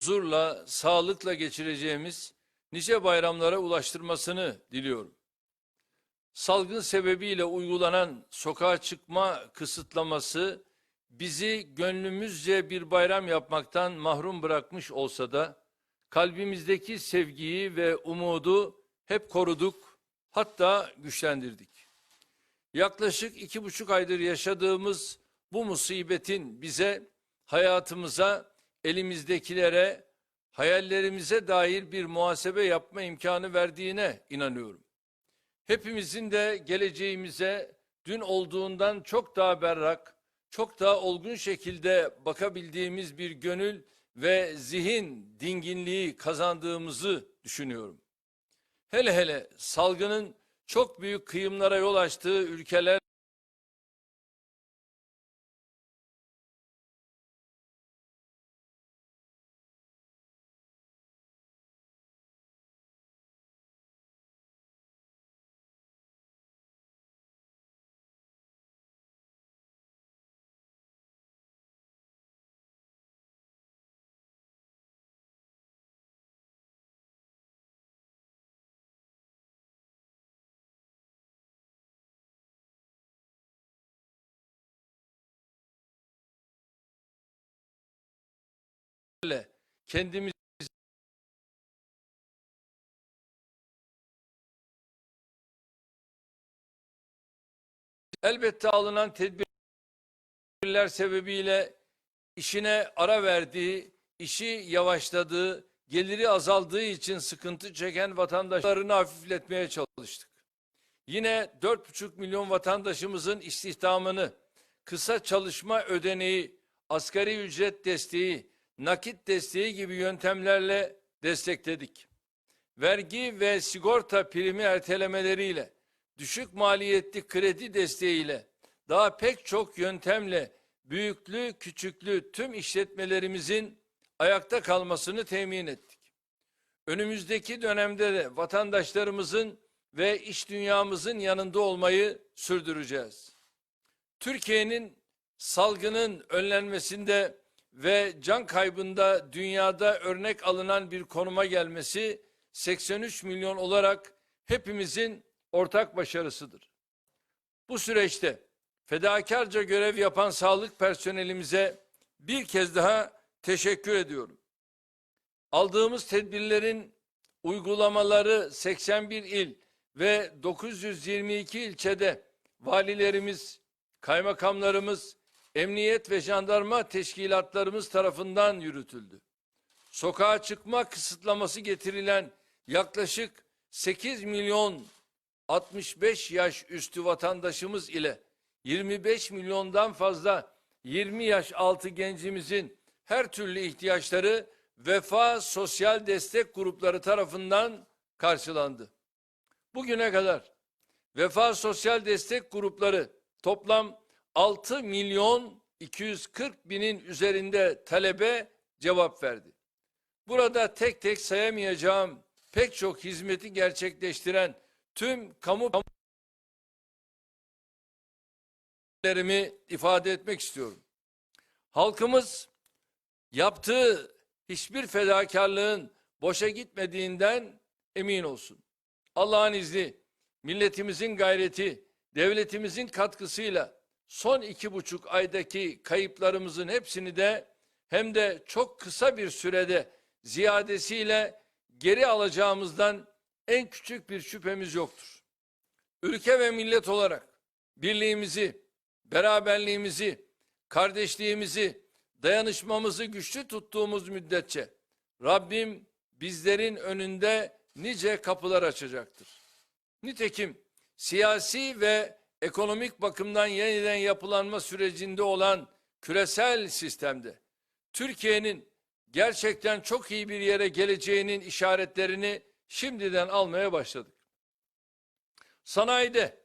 huzurla, sağlıkla geçireceğimiz nice bayramlara ulaştırmasını diliyorum. Salgın sebebiyle uygulanan sokağa çıkma kısıtlaması bizi gönlümüzce bir bayram yapmaktan mahrum bırakmış olsa da kalbimizdeki sevgiyi ve umudu hep koruduk, hatta güçlendirdik. Yaklaşık iki buçuk aydır yaşadığımız bu musibetin bize, hayatımıza, elimizdekilere, hayallerimize dair bir muhasebe yapma imkanı verdiğine inanıyorum. Hepimizin de geleceğimize dün olduğundan çok daha berrak, çok daha olgun şekilde bakabildiğimiz bir gönül ve zihin dinginliği kazandığımızı düşünüyorum. Hele hele salgının çok büyük kıyımlara yol açtığı ülkeler kendimiz elbette alınan tedbirler sebebiyle işine ara verdiği, işi yavaşladığı, geliri azaldığı için sıkıntı çeken vatandaşlarını hafifletmeye çalıştık. Yine 4,5 milyon vatandaşımızın istihdamını, kısa çalışma ödeneği, asgari ücret desteği, nakit desteği gibi yöntemlerle destekledik. Vergi ve sigorta primi ertelemeleriyle, düşük maliyetli kredi desteğiyle, daha pek çok yöntemle büyüklü küçüklü tüm işletmelerimizin ayakta kalmasını temin ettik. Önümüzdeki dönemde de vatandaşlarımızın ve iş dünyamızın yanında olmayı sürdüreceğiz. Türkiye'nin salgının önlenmesinde ve can kaybında dünyada örnek alınan bir konuma gelmesi 83 milyon olarak hepimizin ortak başarısıdır. Bu süreçte fedakarca görev yapan sağlık personelimize bir kez daha teşekkür ediyorum. Aldığımız tedbirlerin uygulamaları 81 il ve 922 ilçede valilerimiz, kaymakamlarımız, emniyet ve jandarma teşkilatlarımız tarafından yürütüldü. Sokağa çıkma kısıtlaması getirilen yaklaşık 8 milyon 65 yaş üstü vatandaşımız ile 25 milyondan fazla 20 yaş altı gencimizin her türlü ihtiyaçları Vefa Sosyal Destek Grupları tarafından karşılandı. Bugüne kadar Vefa Sosyal Destek Grupları toplam 6 milyon 240 binin üzerinde talebe cevap verdi. Burada tek tek sayamayacağım pek çok hizmeti gerçekleştiren tüm kamu lerimi ifade etmek istiyorum. Halkımız yaptığı hiçbir fedakarlığın boşa gitmediğinden emin olsun. Allah'ın izni, milletimizin gayreti, devletimizin katkısıyla son iki buçuk aydaki kayıplarımızın hepsini de hem de çok kısa bir sürede ziyadesiyle geri alacağımızdan en küçük bir şüphemiz yoktur. Ülke ve millet olarak birliğimizi, beraberliğimizi, kardeşliğimizi, dayanışmamızı güçlü tuttuğumuz müddetçe Rabbim bizlerin önünde nice kapılar açacaktır. Nitekim siyasi ve ekonomik bakımdan yeniden yapılanma sürecinde olan küresel sistemde Türkiye'nin gerçekten çok iyi bir yere geleceğinin işaretlerini şimdiden almaya başladık. Sanayide,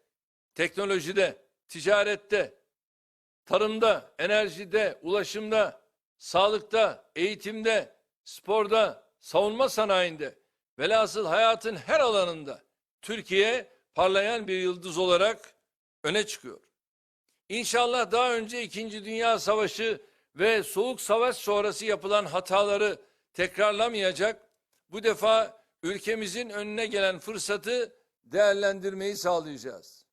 teknolojide, ticarette, tarımda, enerjide, ulaşımda, sağlıkta, eğitimde, sporda, savunma sanayinde, velhasıl hayatın her alanında Türkiye parlayan bir yıldız olarak öne çıkıyor. İnşallah daha önce İkinci Dünya Savaşı ve Soğuk Savaş sonrası yapılan hataları tekrarlamayacak. Bu defa ülkemizin önüne gelen fırsatı değerlendirmeyi sağlayacağız.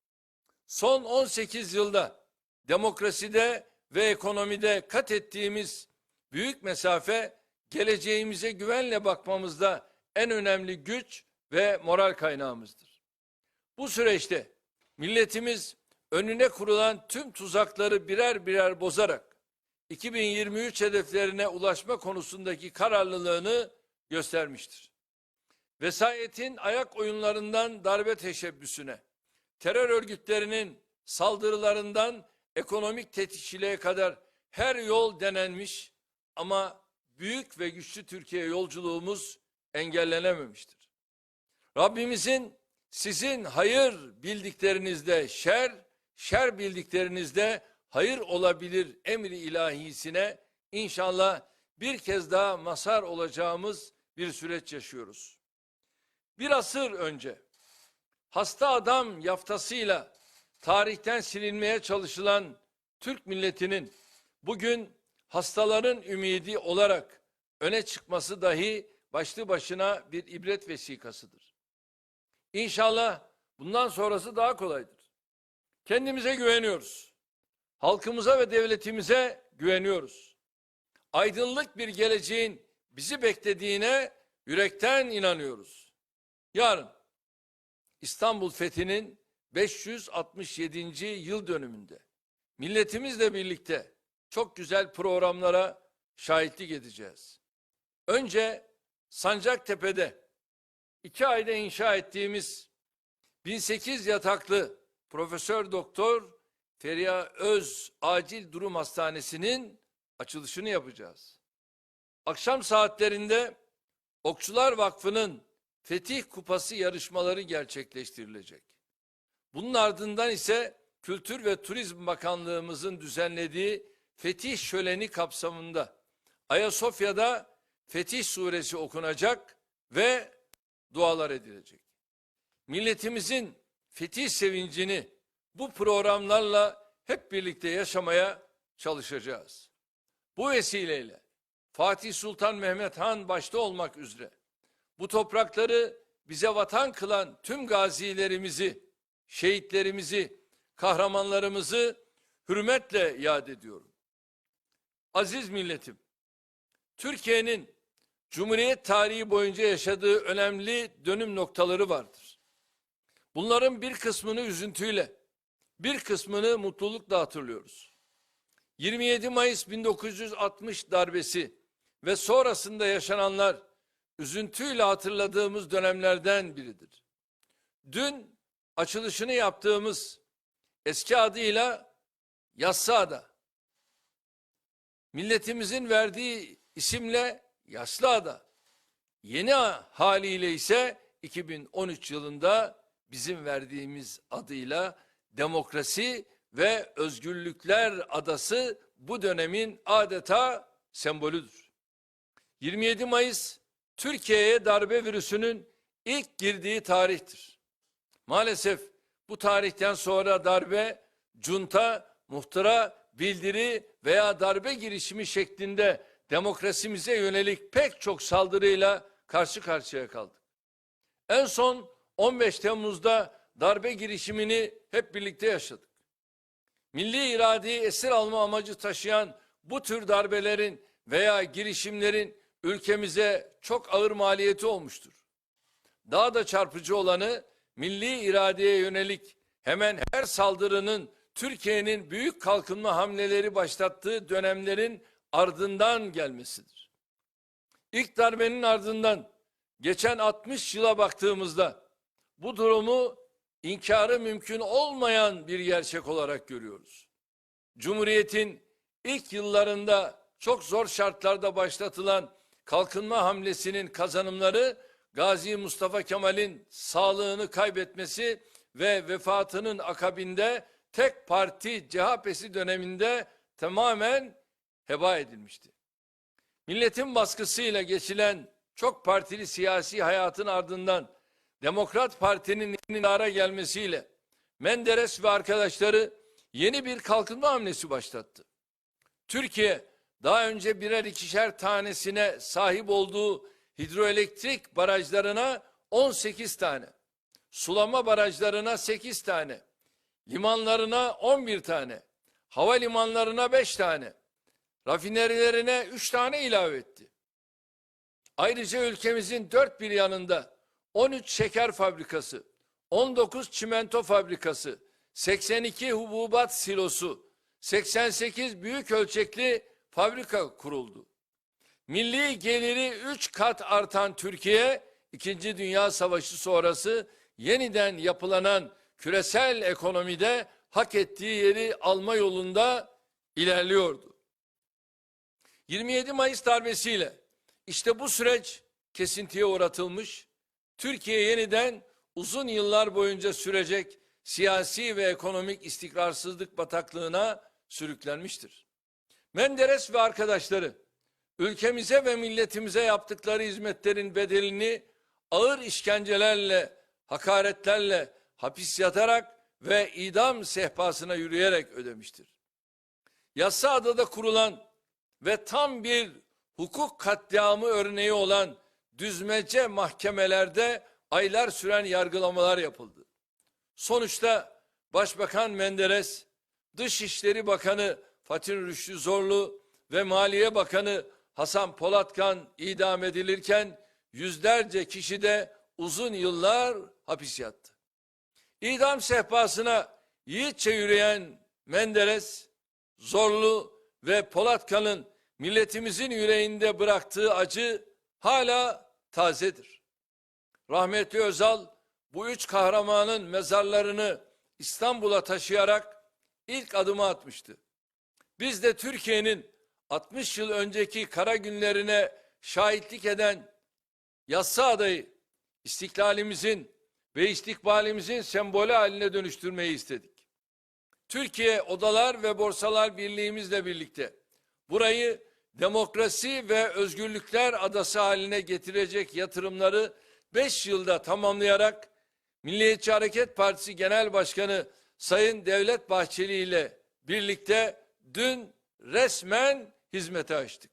Son 18 yılda demokraside ve ekonomide kat ettiğimiz büyük mesafe geleceğimize güvenle bakmamızda en önemli güç ve moral kaynağımızdır. Bu süreçte milletimiz önüne kurulan tüm tuzakları birer birer bozarak 2023 hedeflerine ulaşma konusundaki kararlılığını göstermiştir. Vesayetin ayak oyunlarından darbe teşebbüsüne, terör örgütlerinin saldırılarından ekonomik tetikçiliğe kadar her yol denenmiş ama büyük ve güçlü Türkiye yolculuğumuz engellenememiştir. Rabbimizin sizin hayır bildiklerinizde şer, şer bildiklerinizde hayır olabilir emri ilahisine inşallah bir kez daha mazhar olacağımız bir süreç yaşıyoruz. Bir asır önce hasta adam yaftasıyla tarihten silinmeye çalışılan Türk milletinin bugün hastaların ümidi olarak öne çıkması dahi başlı başına bir ibret vesikasıdır. İnşallah bundan sonrası daha kolaydır. Kendimize güveniyoruz. Halkımıza ve devletimize güveniyoruz. Aydınlık bir geleceğin bizi beklediğine yürekten inanıyoruz. Yarın İstanbul Fethi'nin 567. yıl dönümünde milletimizle birlikte çok güzel programlara şahitlik edeceğiz. Önce Sancaktepe'de iki ayda inşa ettiğimiz 1008 yataklı Profesör Doktor Feriha Öz Acil Durum Hastanesi'nin açılışını yapacağız. Akşam saatlerinde Okçular Vakfı'nın Fetih Kupası yarışmaları gerçekleştirilecek. Bunun ardından ise Kültür ve Turizm Bakanlığımızın düzenlediği Fetih Şöleni kapsamında Ayasofya'da Fetih Suresi okunacak ve dualar edilecek. Milletimizin fetih sevincini bu programlarla hep birlikte yaşamaya çalışacağız. Bu vesileyle Fatih Sultan Mehmet Han başta olmak üzere bu toprakları bize vatan kılan tüm gazilerimizi, şehitlerimizi, kahramanlarımızı hürmetle yad ediyorum. Aziz milletim, Türkiye'nin Cumhuriyet tarihi boyunca yaşadığı önemli dönüm noktaları vardır. Bunların bir kısmını üzüntüyle, bir kısmını mutlulukla hatırlıyoruz. 27 Mayıs 1960 darbesi ve sonrasında yaşananlar üzüntüyle hatırladığımız dönemlerden biridir. Dün açılışını yaptığımız eski adıyla Yassıada, milletimizin verdiği isimle Yassıada, yeni haliyle ise 2013 yılında bizim verdiğimiz adıyla Demokrasi ve Özgürlükler Adası bu dönemin adeta sembolüdür. 27 Mayıs Türkiye'ye darbe virüsünün ilk girdiği tarihtir. Maalesef bu tarihten sonra darbe, junta, muhtıra, bildiri veya darbe girişimi şeklinde demokrasimize yönelik pek çok saldırıyla karşı karşıya kaldık. En son 15 Temmuz'da darbe girişimini hep birlikte yaşadık. Milli iradeyi esir alma amacı taşıyan bu tür darbelerin veya girişimlerin ülkemize çok ağır maliyeti olmuştur. Daha da çarpıcı olanı milli iradeye yönelik hemen her saldırının Türkiye'nin büyük kalkınma hamleleri başlattığı dönemlerin ardından gelmesidir. İlk darbenin ardından geçen 60 yıla baktığımızda bu durumu inkarı mümkün olmayan bir gerçek olarak görüyoruz. Cumhuriyetin ilk yıllarında çok zor şartlarda başlatılan kalkınma hamlesinin kazanımları Gazi Mustafa Kemal'in sağlığını kaybetmesi ve vefatının akabinde tek parti CHP'si döneminde tamamen heba edilmişti. Milletin baskısıyla geçilen çok partili siyasi hayatın ardından Demokrat Parti'nin iktidara gelmesiyle Menderes ve arkadaşları yeni bir kalkınma hamlesi başlattı. Türkiye daha önce birer ikişer tanesine sahip olduğu hidroelektrik barajlarına 18 tane, sulama barajlarına 8 tane, limanlarına 11 tane, havalimanlarına 5 tane, rafinerilerine 3 tane ilave etti. Ayrıca ülkemizin dört bir yanında 13 şeker fabrikası, 19 çimento fabrikası, 82 hububat silosu, 88 büyük ölçekli fabrika kuruldu. Milli geliri 3 kat artan Türkiye, 2. Dünya Savaşı sonrası yeniden yapılanan küresel ekonomide hak ettiği yeri alma yolunda ilerliyordu. 27 Mayıs darbesiyle işte bu süreç kesintiye uğratılmış, Türkiye yeniden uzun yıllar boyunca sürecek siyasi ve ekonomik istikrarsızlık bataklığına sürüklenmiştir. Menderes ve arkadaşları ülkemize ve milletimize yaptıkları hizmetlerin bedelini ağır işkencelerle, hakaretlerle, hapis yatarak ve idam sehpasına yürüyerek ödemiştir. Yassıada'da kurulan ve tam bir hukuk katliamı örneği olan düzmece mahkemelerde aylar süren yargılamalar yapıldı. Sonuçta Başbakan Menderes, Dışişleri Bakanı Fatih Rüştü Zorlu ve Maliye Bakanı Hasan Polatkan idam edilirken yüzlerce kişi de uzun yıllar hapis yattı. İdam sehpasına yiğitçe yürüyen Menderes, Zorlu ve Polatkan'ın milletimizin yüreğinde bıraktığı acı hala tazedir. Rahmetli Özal bu üç kahramanın mezarlarını İstanbul'a taşıyarak ilk adımı atmıştı. Biz de Türkiye'nin 60 yıl önceki kara günlerine şahitlik eden Yassıada'yı istiklalimizin ve istikbalimizin sembolü haline dönüştürmeyi istedik. Türkiye Odalar ve Borsalar Birliğimizle birlikte burayı demokrasi ve özgürlükler adası haline getirecek yatırımları 5 yılda tamamlayarak Milliyetçi Hareket Partisi Genel Başkanı Sayın Devlet Bahçeli ile birlikte dün resmen hizmete açtık.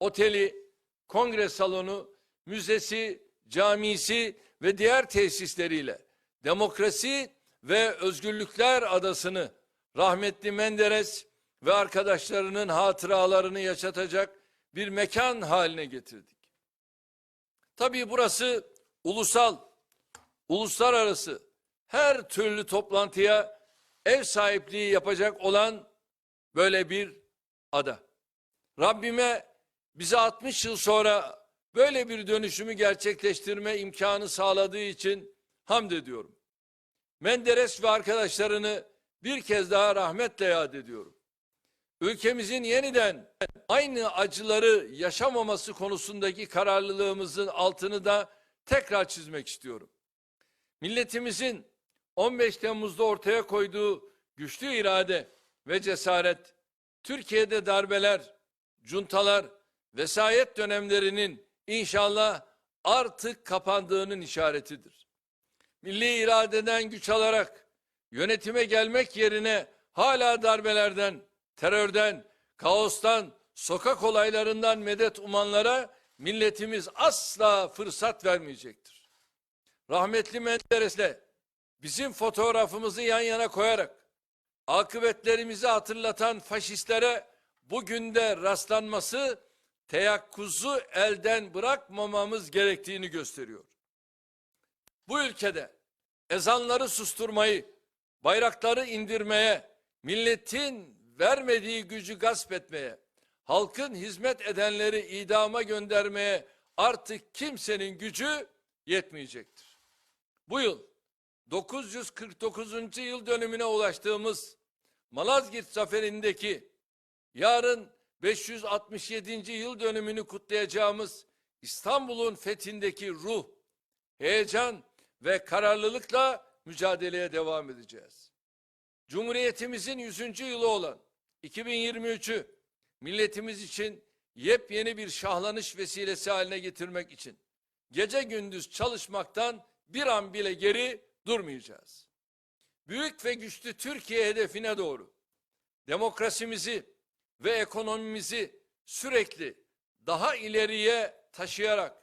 Oteli, kongre salonu, müzesi, camisi ve diğer tesisleriyle demokrasi ve özgürlükler adasını rahmetli Menderes ve arkadaşlarının hatıralarını yaşatacak bir mekan haline getirdik. Tabii burası ulusal, uluslararası her türlü toplantıya ev sahipliği yapacak olan böyle bir ada. Rabbime bize 60 yıl sonra böyle bir dönüşümü gerçekleştirme imkanı sağladığı için hamd ediyorum. Menderes ve arkadaşlarını bir kez daha rahmetle yad ediyorum. Ülkemizin yeniden aynı acıları yaşamaması konusundaki kararlılığımızın altını da tekrar çizmek istiyorum. Milletimizin 15 Temmuz'da ortaya koyduğu güçlü irade ve cesaret, Türkiye'de darbeler, cuntalar, vesayet dönemlerinin inşallah artık kapandığının işaretidir. Milli iradeden güç alarak yönetime gelmek yerine hala darbelerden, terörden, kaostan, sokak olaylarından medet umanlara milletimiz asla fırsat vermeyecektir. Rahmetli Menderes'le bizim fotoğrafımızı yan yana koyarak akıbetlerimizi hatırlatan faşistlere bugün de rastlanması teyakkuzu elden bırakmamamız gerektiğini gösteriyor. Bu ülkede ezanları susturmayı, bayrakları indirmeye, milletin vermediği gücü gasp etmeye, halkın hizmet edenleri idama göndermeye artık kimsenin gücü yetmeyecektir. Bu yıl 949. yıl dönümüne ulaştığımız Malazgirt zaferindeki yarın 567. yıl dönümünü kutlayacağımız İstanbul'un fethindeki ruh, heyecan ve kararlılıkla mücadeleye devam edeceğiz. Cumhuriyetimizin 100. yılı olan 2023'ü milletimiz için yepyeni bir şahlanış vesilesi haline getirmek için gece gündüz çalışmaktan bir an bile geri durmayacağız. Büyük ve güçlü Türkiye hedefine doğru demokrasimizi ve ekonomimizi sürekli daha ileriye taşıyarak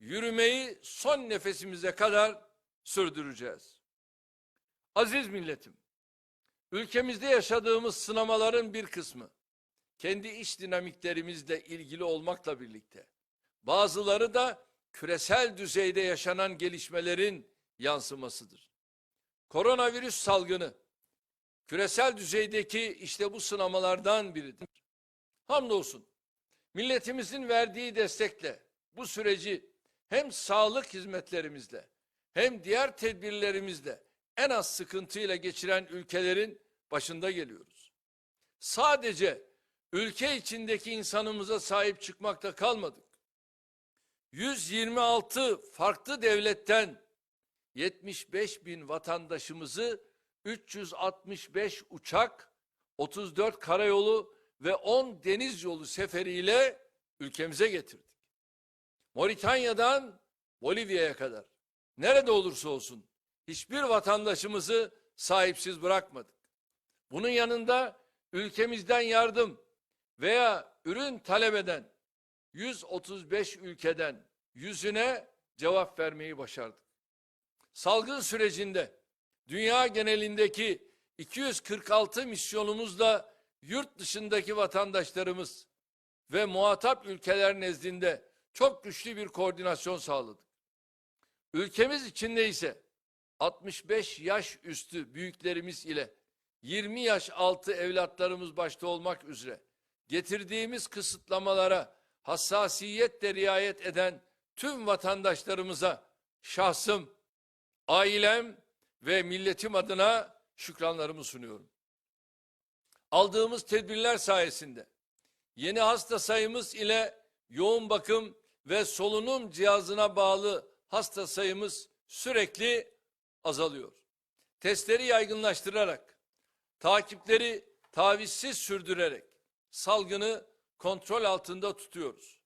yürümeyi son nefesimize kadar sürdüreceğiz. Aziz milletim, ülkemizde yaşadığımız sınamaların bir kısmı kendi iç dinamiklerimizle ilgili olmakla birlikte bazıları da küresel düzeyde yaşanan gelişmelerin yansımasıdır. Koronavirüs salgını küresel düzeydeki işte bu sınamalardan biridir. Hamdolsun milletimizin verdiği destekle bu süreci hem sağlık hizmetlerimizle hem diğer tedbirlerimizle en az sıkıntıyla geçiren ülkelerin başında geliyoruz. Sadece ülke içindeki insanımıza sahip çıkmakta kalmadık. 126 farklı devletten 75 bin vatandaşımızı 365 uçak, 34 karayolu ve 10 deniz yolu seferiyle ülkemize getirdik. Moritanya'dan Bolivya'ya kadar nerede olursa olsun hiçbir vatandaşımızı sahipsiz bırakmadık. Bunun yanında ülkemizden yardım veya ürün talep eden 135 ülkeden yüzüne cevap vermeyi başardık. Salgın sürecinde dünya genelindeki 246 misyonumuzla yurt dışındaki vatandaşlarımız ve muhatap ülkeler nezdinde çok güçlü bir koordinasyon sağladık. Ülkemiz içinde ise 65 yaş üstü büyüklerimiz ile 20 yaş altı evlatlarımız başta olmak üzere getirdiğimiz kısıtlamalara hassasiyetle riayet eden tüm vatandaşlarımıza şahsım, ailem ve milletim adına şükranlarımı sunuyorum. Aldığımız tedbirler sayesinde yeni hasta sayımız ile yoğun bakım ve solunum cihazına bağlı hasta sayımız sürekli azalıyor. Testleri yaygınlaştırarak, takipleri tavizsiz sürdürerek salgını kontrol altında tutuyoruz.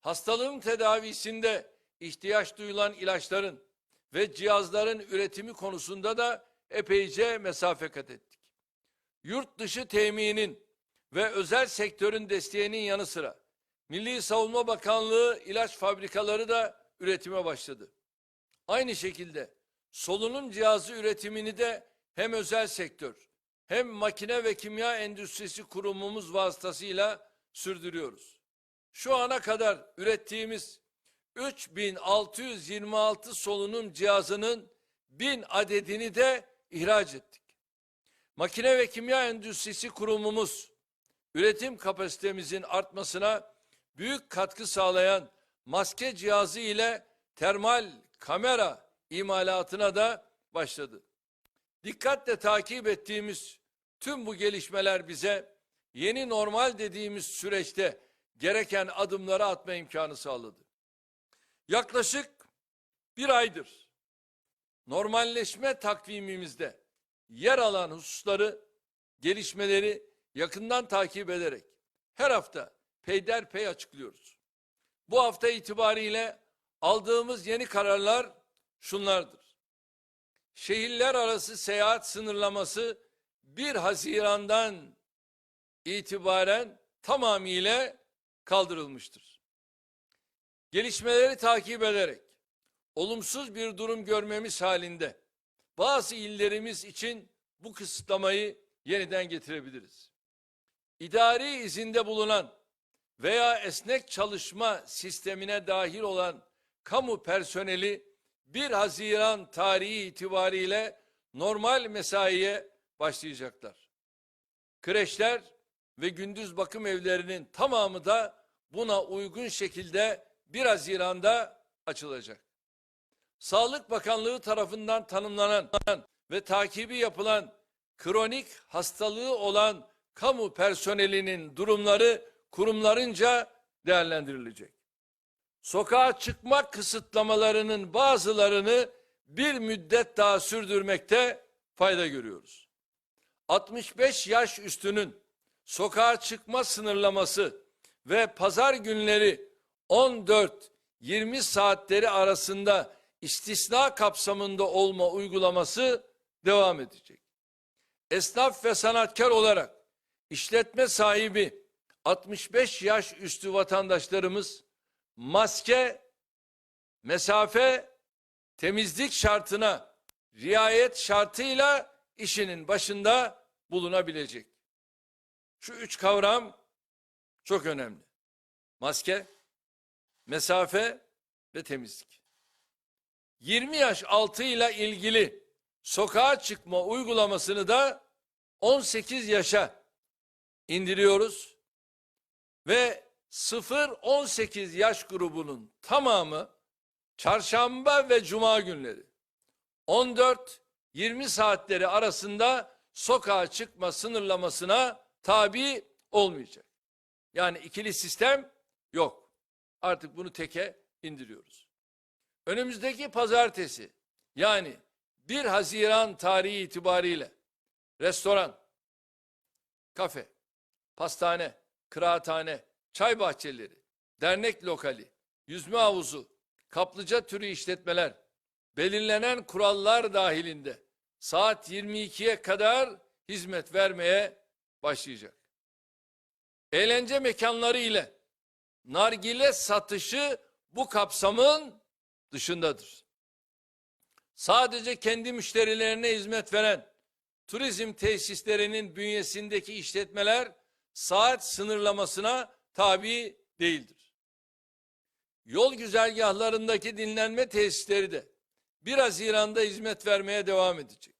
Hastalığın tedavisinde ihtiyaç duyulan ilaçların ve cihazların üretimi konusunda da epeyce mesafe kat ettik. Yurt dışı teminin ve özel sektörün desteğinin yanı sıra Milli Savunma Bakanlığı ilaç fabrikaları da üretime başladı. Aynı şekilde solunum cihazı üretimini de hem özel sektör hem makine ve kimya endüstrisi kurumumuz vasıtasıyla sürdürüyoruz. Şu ana kadar ürettiğimiz 3626 solunum cihazının 1000 adedini de ihraç ettik. Makine ve kimya endüstrisi kurumumuz üretim kapasitemizin artmasına büyük katkı sağlayan maske cihazı ile termal kamera imalatına da başladı. Dikkatle takip ettiğimiz tüm bu gelişmeler bize yeni normal dediğimiz süreçte gereken adımları atma imkanı sağladı. Yaklaşık bir aydır normalleşme takvimimizde yer alan hususları, gelişmeleri yakından takip ederek her hafta peyderpey açıklıyoruz. Bu hafta itibariyle aldığımız yeni kararlar şunlardır. Şehirler arası seyahat sınırlaması 1 Haziran'dan itibaren tamamıyla kaldırılmıştır. Gelişmeleri takip ederek olumsuz bir durum görmemiz halinde bazı illerimiz için bu kısıtlamayı yeniden getirebiliriz. İdari izinde bulunan veya esnek çalışma sistemine dahil olan kamu personeli 1 Haziran tarihi itibariyle normal mesaiye başlayacaklar. Kreşler ve gündüz bakım evlerinin tamamı da buna uygun şekilde 1 Haziran'da açılacak. Sağlık Bakanlığı tarafından tanımlanan ve takibi yapılan kronik hastalığı olan kamu personelinin durumları kurumlarınca değerlendirilecek. Sokağa çıkma kısıtlamalarının bazılarını bir müddet daha sürdürmekte fayda görüyoruz. 65 yaş üstünün sokağa çıkma sınırlaması ve pazar günleri 14-20 saatleri arasında istisna kapsamında olma uygulaması devam edecek. Esnaf ve sanatkar olarak işletme sahibi 65 yaş üstü vatandaşlarımız maske, mesafe, temizlik şartına riayet şartıyla işinin başında bulunabilecek. Şu üç kavram çok önemli. Maske, mesafe ve temizlik. 20 yaş altıyla ilgili sokağa çıkma uygulamasını da 18 yaşa indiriyoruz ve 0-18 yaş grubunun tamamı çarşamba ve cuma günleri 14-20 saatleri arasında sokağa çıkma sınırlamasına tabi olmayacak. Yani ikili sistem yok. Artık bunu teke indiriyoruz. Önümüzdeki pazartesi yani 1 Haziran tarihi itibariyle restoran, kafe, pastane, kıraathane, çay bahçeleri, dernek lokali, yüzme havuzu, kaplıca türü işletmeler belirlenen kurallar dahilinde saat 22'ye kadar hizmet vermeye başlayacak. Eğlence mekanları ile nargile satışı bu kapsamın dışındadır. Sadece kendi müşterilerine hizmet veren turizm tesislerinin bünyesindeki işletmeler saat sınırlamasına tabi değildir. Yol güzergahlarındaki dinlenme tesisleri de 1 Haziran'da hizmet vermeye devam edecek.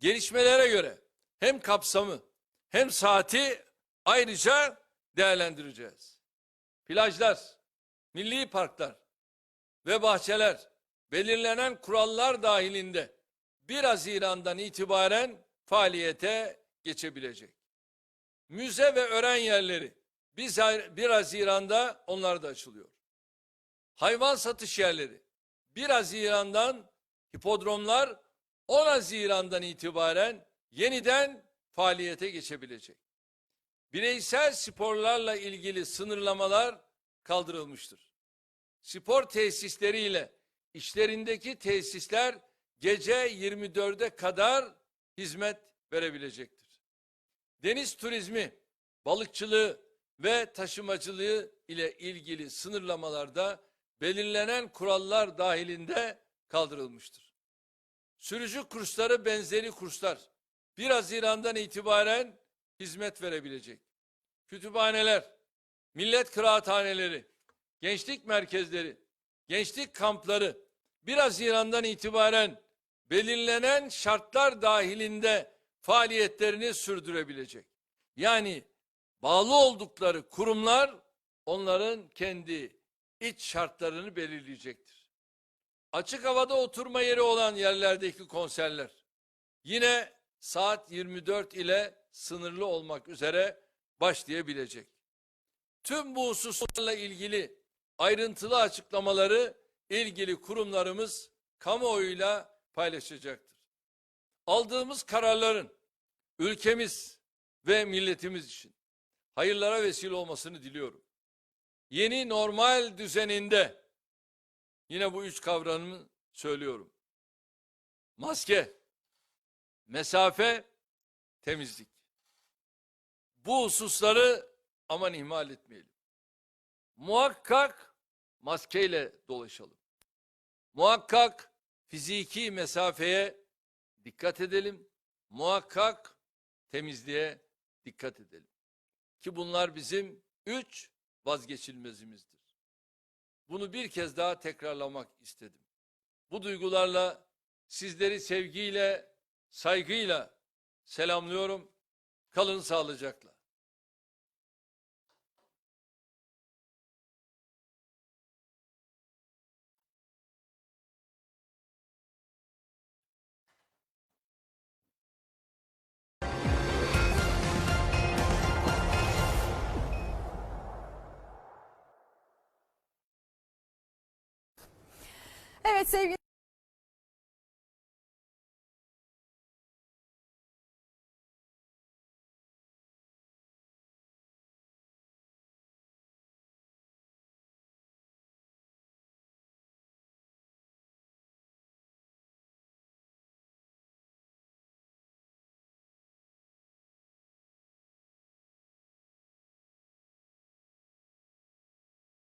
Gelişmelere göre hem kapsamı hem saati ayrıca değerlendireceğiz. Plajlar, milli parklar ve bahçeler belirlenen kurallar dahilinde 1 Haziran'dan itibaren faaliyete geçebilecek. Müze ve öğren yerleri 1 Haziran'da onlar da açılıyor. Hayvan satış yerleri 1 Haziran'dan hipodromlar 10 Haziran'dan itibaren yeniden faaliyete geçebilecek. Bireysel sporlarla ilgili sınırlamalar kaldırılmıştır. Spor tesisleriyle işlerindeki tesisler gece 24'e kadar hizmet verebilecektir. Deniz turizmi, balıkçılığı ve taşımacılığı ile ilgili sınırlamalarda belirlenen kurallar dahilinde kaldırılmıştır. Sürücü kursları benzeri kurslar 1 Haziran'dan itibaren hizmet verebilecek. Kütüphaneler, millet kıraathaneleri, gençlik merkezleri, gençlik kampları 1 Haziran'dan itibaren belirlenen şartlar dahilinde faaliyetlerini sürdürebilecek. Yani bağlı oldukları kurumlar onların kendi iç şartlarını belirleyecektir. Açık havada oturma yeri olan yerlerdeki konserler yine saat 24 ile sınırlı olmak üzere başlayabilecek. Tüm bu hususlarla ilgili ayrıntılı açıklamaları ilgili kurumlarımız kamuoyuyla paylaşacaktır. Aldığımız kararların ülkemiz ve milletimiz için hayırlara vesile olmasını diliyorum. Yeni normal düzeninde yine bu üç kavramı söylüyorum. Maske, mesafe, temizlik. Bu hususları aman ihmal etmeyelim. Muhakkak maskeyle dolaşalım. Muhakkak fiziki mesafeye dikkat edelim. Muhakkak temizliğe dikkat edelim. Ki bunlar bizim üç vazgeçilmezimizdir. Bunu bir kez daha tekrarlamak istedim. Bu duygularla sizleri sevgiyle, saygıyla selamlıyorum. Kalın sağlıcakla. Evet sevgili